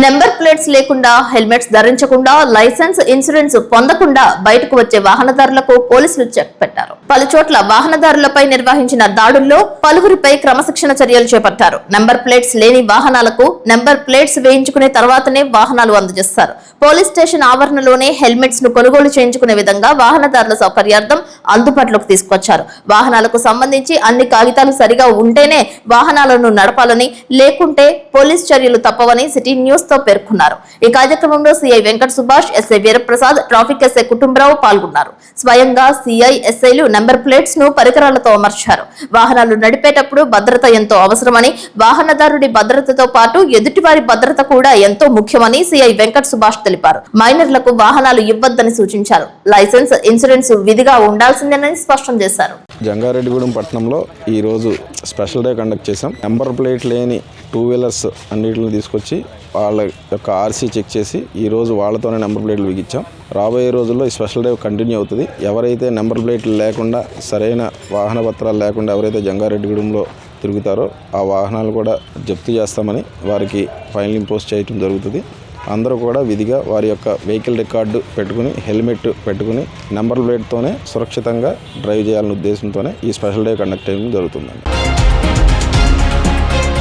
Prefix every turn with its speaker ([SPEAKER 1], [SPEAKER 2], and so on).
[SPEAKER 1] Number plates లేకుండా helmets ధరించకుండా licence insurance పొందకుండా బయటకు వచ్చే వాహనదారులకు పోలీసులు చెక్ పెట్టారు. పలు చోట్ల వాహనదారులపై నిర్వహించిన దాడుల్లో పలువురిపై క్రమశిక్షణ చర్యలు చేపట్టారు. నెంబర్ ప్లేట్స్ లేని వాహనాలకు నెంబర్ ప్లేట్స్ వేయించుకునే తర్వాతనే వాహనాలు అందజేస్తారు. పోలీస్ స్టేషన్ ఆవరణలోనే హెల్మెట్స్ను కొనుగోలు చేయించుకునే విధంగా వాహనదారుల సౌకర్యార్థం అందుబాటులోకి తీసుకొచ్చారు. వాహనాలకు సంబంధించి అన్ని కాగితాలు సరిగా ఉంటేనే వాహనాలను నడపాలని లేకుంటే పోలీస్ చర్యలు తప్పవని సిటీ న్యూస్తో పేర్కొన్నారు. ఈ కార్యక్రమంలో CI Venkata Subhash SI Veeraprasad traffic SI Kutumbarao పాల్గొన్నారు. స్వయంగా సిఐ ఎస్ఐలు నెంబర్ ప్లేట్స్ను పరికరాలతో అమర్చారు. వాహనాలు నడిపేటప్పుడు భద్రత ఎంతో అవసరమని వాహనదారుడి భద్రతతో పాటు ఎదుటివారి భద్రత కూడా ఎంతో ముఖ్యమని సిఐ వెంకట సుభాష్ తెలిపారు. మైనర్లకు వాహనాలు ఇవ్వద్దని సూచించారు. లైసెన్స్ ఇన్సూరెన్స్ విధిగా ఉండాల్సిందేనని స్పష్టం చేశారు.
[SPEAKER 2] జంగారెడ్డిగూడెం పట్టణంలో ఈరోజు స్పెషల్ డే కండక్ట్ చేసాం నెంబర్ ప్లేట్ లేని టూ వీలర్స్ అన్నిటిని తీసుకొచ్చి వాళ్ళ యొక్క ఆర్సీ చెక్ చేసి ఈరోజు వాళ్ళతోనే నెంబర్ ప్లేట్లు బిగించాం. రాబోయే రోజుల్లో ఈ స్పెషల్ డే కంటిన్యూ అవుతుంది. ఎవరైతే నెంబర్ ప్లేట్లు లేకుండా సరైన వాహన పత్రాలు లేకుండా ఎవరైతే జంగారెడ్డిగూడెంలో తిరుగుతారో ఆ వాహనాలు కూడా జప్తు చేస్తామని వారికి ఫైనల్ ఇంపోజ్ చేయటం జరుగుతుంది. అందరూ కూడా విధిగా వారి యొక్క వెహికల్ రికార్డు పెట్టుకుని హెల్మెట్ పెట్టుకుని నెంబర్ ప్లేట్తోనే సురక్షితంగా డ్రైవ్ చేయాలనే ఉద్దేశంతోనే ఈ స్పెషల్ డే కండక్ట్ చేయడం జరుగుతుందండి.